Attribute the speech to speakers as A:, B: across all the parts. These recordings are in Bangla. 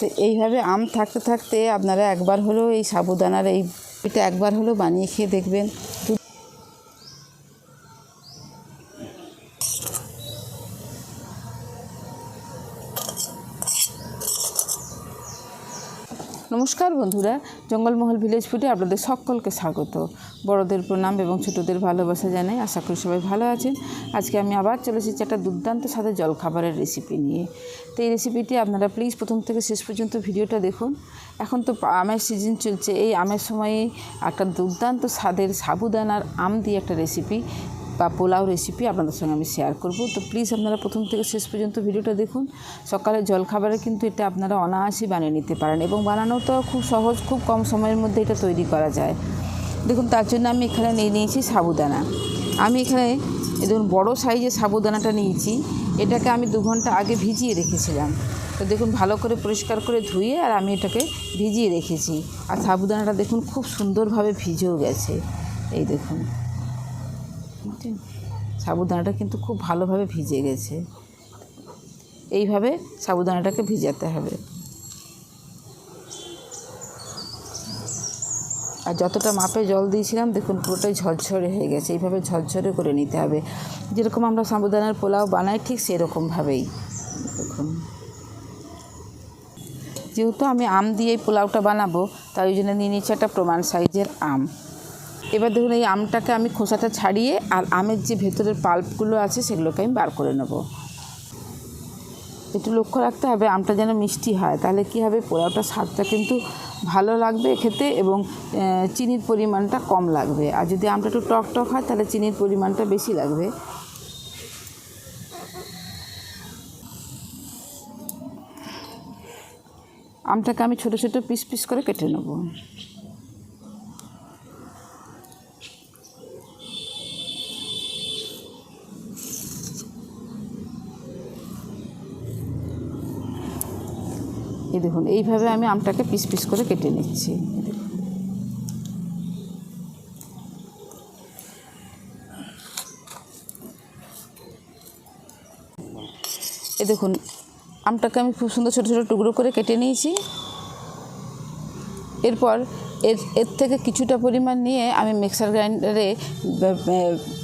A: তো এইভাবে আম থাকতে থাকতে আপনারা একবার হলেও এই সাবুদানার এই এটা একবার হলেও বানিয়ে খেয়ে দেখবেন। নমস্কার বন্ধুরা, জঙ্গলমহল ভিলেজ ফুডে আপনাদের সকলকে স্বাগত। বড়দের প্রণাম এবং ছোটদের ভালোবাসা জানাই, আশা করি সবাই ভালো আছেন। আজকে আমি আবার চলে এসেছি একটা দুর্দান্ত সাথে জলখাবারের রেসিপি নিয়ে। তো এই রেসিপিটি আপনারা প্লিজ প্রথম থেকে শেষ পর্যন্ত ভিডিওটা দেখুন। এখন তো আমের সিজন চলছে, এই আমের সময়ে একটা দুর্দান্ত স্বাদের সাবুদানার আম দিয়ে একটা রেসিপি বা পোলাও রেসিপি আপনাদের সঙ্গে আমি শেয়ার করব। তো প্লিজ আপনারা প্রথম থেকে শেষ পর্যন্ত ভিডিওটা দেখুন। সকালে জলখাবারে কিন্তু এটা আপনারা অনায়াসই বানিয়ে নিতে পারেন এবং বানানো তো খুব সহজ, খুব কম সময়ের মধ্যে এটা তৈরি করা যায়। দেখুন, তার জন্য আমি এখানে নিয়ে নিয়েছি সাবুদানা। আমি এখানে দেখুন বড়ো সাইজের সাবুদানাটা নিয়েছি। এটাকে আমি দু ঘণ্টা আগে ভিজিয়ে রেখেছিলাম। তো দেখুন, ভালো করে পরিষ্কার করে ধুয়ে আর আমি এটাকে ভিজিয়ে রেখেছি। আর সাবুদানাটা দেখুন, খুব সুন্দরভাবে ভিজেও গেছে। এই দেখুন? সাবুদানাটা কিন্তু খুব ভালোভাবে ভিজে গেছে। এইভাবে সাবুদানাটাকে ভিজাতে হবে। আর যতটা মাপে জল দিয়েছিলাম, দেখুন পুরোটাই ঝরঝরে হয়ে গেছে। এইভাবে ঝরঝরে করে নিতে হবে। যেরকম আমরা সাবুদানার পোলাও বানাই, ঠিক সেরকমভাবেই। দেখুন। যেহেতু আমি আম দিয়ে পোলাওটা বানাবো, তাই ওই জন্য নিয়ে নিচ্ছি একটা প্রমাণ সাইজের আম। এবার দেখুন, এই আমটাকে আমি খোসাটা ছাড়িয়ে আর আমের যে ভেতরের পাল্পগুলো আছে, সেগুলোকে আমি বার করে নেব। একটু লক্ষ্য রাখতে হবে, আমটা যেন মিষ্টি হয়। তাহলে কী হবে পোলাওটা স্বাদটা কিন্তু ভালো লাগবে খেতে এবং চিনির পরিমাণটা কম লাগবে। আর যদি আমটা একটু টক টক হয়, তাহলে চিনির পরিমাণটা বেশি লাগবে। আমটাকে আমি ছোটো ছোটো পিস পিস করে কেটে নেব। দেখুন, এইভাবে আমি আমটাকে পিস পিস করে কেটে নিচ্ছি। এ দেখুন, আমটাকে আমি খুব সুন্দর ছোটো ছোটো টুকরো করে কেটে নিয়েছি। এরপর এর এর থেকে কিছুটা পরিমাণ নিয়ে আমি মিক্সার গ্রাইন্ডারে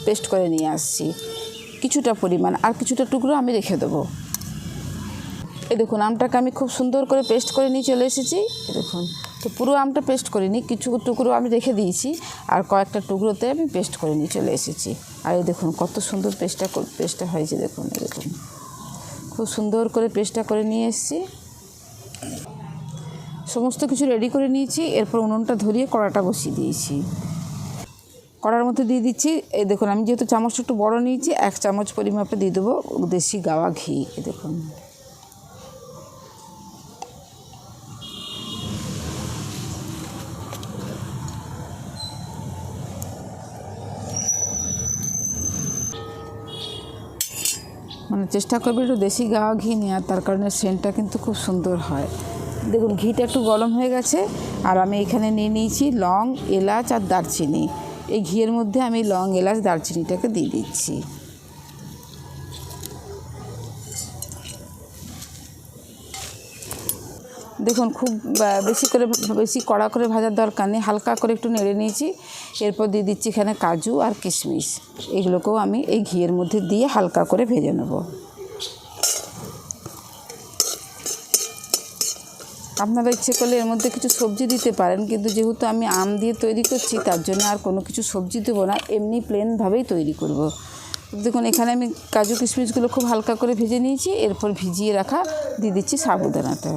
A: পেস্ট করে নিয়ে আসছি। কিছুটা পরিমাণ, আর কিছুটা টুকরো আমি রেখে দেবো। এই দেখুন, আমটাকে আমি খুব সুন্দর করে পেস্ট করে নিয়ে চলে এসেছি। দেখুন, তো পুরো আমটা পেস্ট করিনি, কিছু টুকরো আমি রেখে দিয়েছি আর কয়েকটা টুকরোতে আমি পেস্ট করে নিয়ে চলে এসেছি। আর এই দেখুন, কত সুন্দর পেস্টটা পেস্টটা হয়েছে দেখুন দেখুন। খুব সুন্দর করে পেস্টটা করে নিয়ে এসেছি। সমস্ত কিছু রেডি করে নিয়েছি, এরপর উনুনটা ধরিয়ে কড়াটা বসিয়ে দিয়েছি। কড়ার মধ্যে দিয়ে দিচ্ছি এই দেখুন, আমি যেহেতু চামচটা একটু বড় নিয়েছি, এক চামচ পরিমাপে দিয়ে দেবো দেশি গাওয়া ঘি দেখুন। মানে চেষ্টা করবে একটু দেশি গাওয়া ঘি নেওয়ার, তার কারণে সেন্টটা কিন্তু খুব সুন্দর হয়। দেখুন, ঘিটা একটু গরম হয়ে গেছে, আর আমি এখানে নিয়ে নিয়েছি লং, এলাচ আর দারচিনি। এই ঘিয়ের মধ্যে আমি লং, এলাচ, দারচিনিটাকে দিয়ে দিচ্ছি। দেখুন, খুব বেশি করে, বেশি কড়া করে ভাজার দরকার নেই। হালকা করে একটু নেড়ে নিয়েছি। এরপর দিয়ে দিচ্ছি এখানে কাজু আর কিশমিশ। এগুলোকেও আমি এই ঘিয়ের মধ্যে দিয়ে হালকা করে ভেজে নেব। আপনারা ইচ্ছে করলে এর মধ্যে কিছু সবজি দিতে পারেন, কিন্তু যেহেতু আমি আম দিয়ে তৈরি করছি, তার জন্য আর কোনো কিছু সবজি দেবো না। এমনি প্লেনভাবেই তৈরি করব। দেখুন, এখানে আমি কাজু কিশমিশগুলো খুব হালকা করে ভেজে নিয়েছি। এরপর ভিজিয়ে রাখা দিয়ে দিচ্ছি সাবুদানাটা।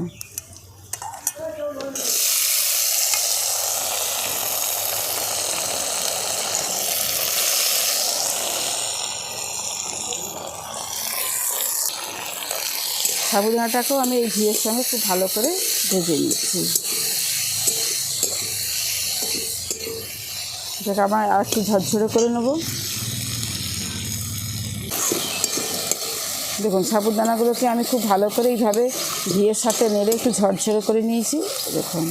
A: সাবুদানাটাকেও আমি এই ঘিয়ের সঙ্গে খুব ভালো করে ভেজে নিয়েছি এটাকে আমার আর একটু ঝরঝরে করে নেব। দেখুন, সাবুদানাগুলোকে আমি খুব ভালো করে এইভাবে ঘিয়ের সাথে নেড়ে একটু ঝরঝরে করে নিয়েছি। দেখুন।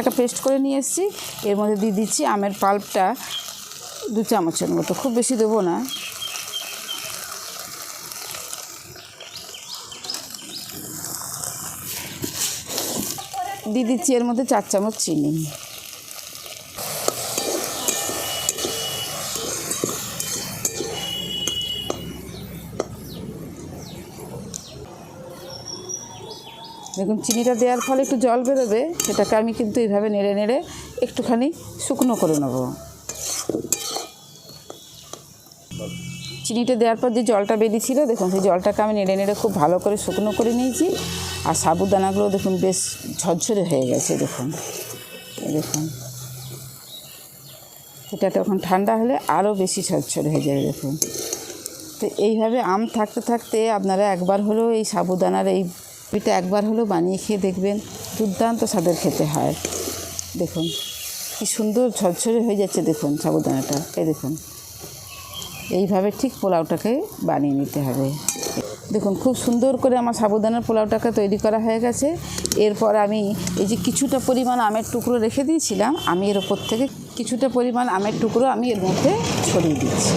A: একটা পেস্ট করে নিয়ে এসেছি। এর মধ্যে দিয়ে দিচ্ছি আমের পাল্পটা দু চামচের মতো। খুব বেশি দেবো না। দিয়ে দিচ্ছি এর মধ্যে চার চামচ চিনি। দেখুন, চিনিটা দেওয়ার ফলে একটু জল বেরোবে, সেটাকে আমি কিন্তু এইভাবে নেড়ে নেড়ে একটুখানি শুকনো করে নেব। চিনিটা দেওয়ার পর যে জলটা বেরিয়েছিল, দেখুন, সেই জলটাকে আমি নেড়ে নেড়ে খুব ভালো করে শুকনো করে নিয়েছি। আর সাবুদানাগুলো দেখুন, বেশ ঝরঝরে হয়ে গেছে, দেখুন। দেখুন। এটা তখন ঠান্ডা হলে আরও বেশি ঝরঝরে হয়ে যাবে, দেখুন। তো এইভাবে আম থাকতে থাকতে আপনারা একবার হলেও এই সাবুদানার এই পিঠা একবার হলেও বানিয়ে খেয়ে দেখবেন, দুর্দান্ত স্বাদের খেতে হয়। দেখুন, কি সুন্দর ঝরঝরে হয়ে যাচ্ছে দেখুন সাবুদানাটা। এই দেখুন, এইভাবে ঠিক পোলাওটাকে বানিয়ে নিতে হবে। দেখুন, খুব সুন্দর করে আমার সাবুদানার পোলাওটাকে তৈরি করা হয়ে গেছে। এরপর আমি এই যে কিছুটা পরিমাণ আমের টুকরো রেখে দিয়েছিলাম, আমি এর ওপর থেকে কিছুটা পরিমাণ আমের টুকরো আমি এর মধ্যে ছড়িয়ে দিচ্ছি।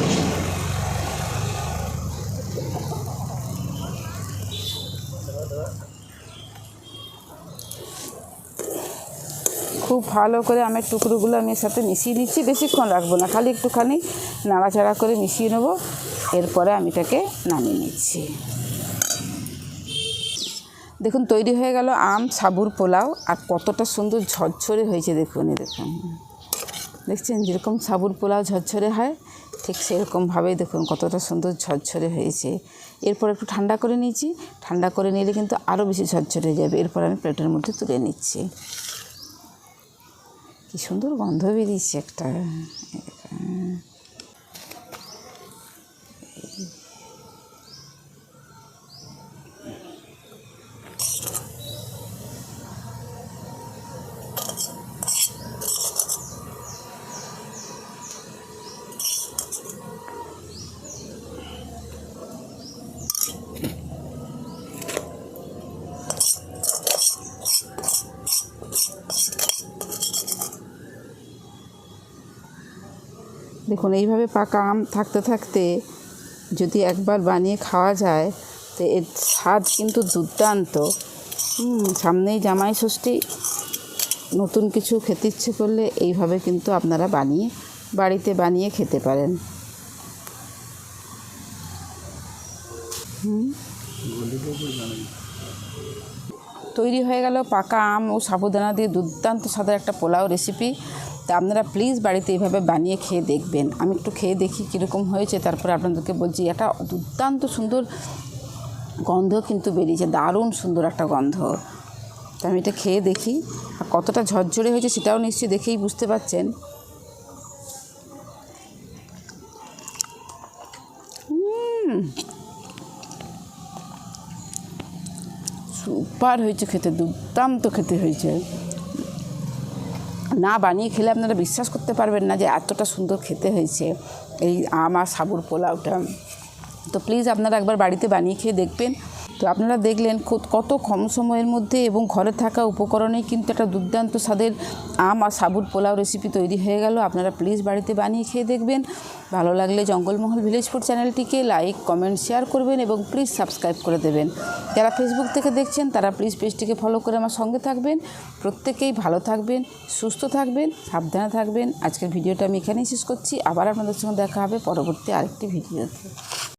A: খুব ভালো করে আমের টুকরোগুলো আমি এর সাথে মিশিয়ে নিচ্ছি, বেশিক্ষণ রাখব না। খালি একটুখানি নাড়াচাড়া করে মিশিয়ে নেব, এরপরে আমি এটাকে নামিয়ে নিচ্ছি। দেখুন, তৈরি হয়ে গেল আম, সাবুর পোলাও, আর কতটা সুন্দর ঝরঝরে হয়েছে দেখুন, এই দেখুন। দেখছেন যেরকম সাবুর পোলাও ঝরঝরে হয়, ঠিক সেরকমভাবেই দেখুন কতটা সুন্দর ঝরঝরে হয়েছে। এরপর একটু ঠান্ডা করে নিয়েছি, ঠান্ডা করে নিলে কিন্তু আরও বেশি ঝরঝরে যাবে। এরপর আমি প্লেটের মধ্যে তুলে নিচ্ছি। কি সুন্দর গন্ধ বেরিয়েছে একটা দেখুন, এইভাবে পাকা আম থাকতে থাকতে যদি একবার বানিয়ে খাওয়া যায়, তো এর স্বাদ কিন্তু দুর্দান্ত। সামনেই জামাই ষষ্ঠী। নতুন কিছু খেতে ইচ্ছে করলে এইভাবে কিন্তু আপনারা বানিয়ে, বাড়িতে বানিয়ে খেতে পারেন। হুম। তৈরি হয়ে গেল পাকা আম ও সাবুদানা দিয়ে দুর্দান্ত স্বাদের একটা পোলাও রেসিপি তা আপনারা প্লিজ বাড়িতে এইভাবে বানিয়ে খেয়ে দেখবেন। আমি একটু খেয়ে দেখি কীরকম হয়েছে, তারপরে আপনাদেরকে বলছি, এটা দুর্দান্ত সুন্দর গন্ধ কিন্তু বেরিয়েছে, দারুণ সুন্দর একটা গন্ধ। তা আমি এটা খেয়ে দেখি, আর কতটা ঝরঝরে হয়েছে সেটাও নিশ্চয়ই দেখেই বুঝতে পারছেন। সুপার হয়েছে খেতে, দুর্দান্ত খেতে হয়েছে না বানিয়ে খেলে আপনারা বিশ্বাস করতে পারবেন না যে এতটা সুন্দর খেতে হয়েছে এই আম আর সাবুর পোলাওটা। তো প্লিজ আপনারা একবার বাড়িতে বানিয়ে খেয়ে দেখবেন। তো আপনারা দেখলেন কত কম সময়ের মধ্যে এবং ঘরে থাকা উপকরণে কিন্তু একটা দুর্দান্ত স্বাদের আম আর সাবুর পোলাও রেসিপি তৈরি হয়ে গেল। আপনারা প্লিজ বাড়িতে বানিয়ে খেয়ে দেখবেন। ভালো লাগলে জঙ্গলমহল ভিলেজ ফুড চ্যানেলটিকে লাইক কমেন্ট শেয়ার করবেন এবং প্লিজ সাবস্ক্রাইব করে দেবেন। যারা ফেসবুক থেকে দেখছেন, তারা প্লিজ পেজটিকে ফলো করে আমার সঙ্গে থাকবেন। প্রত্যেকেই ভালো থাকবেন, সুস্থ থাকবেন, সাবধানে থাকবেন। আজকের ভিডিওটা আমি এখানেই শেষ করছি। আবার আপনাদের সঙ্গে দেখা হবে পরবর্তী আরেকটি ভিডিওতে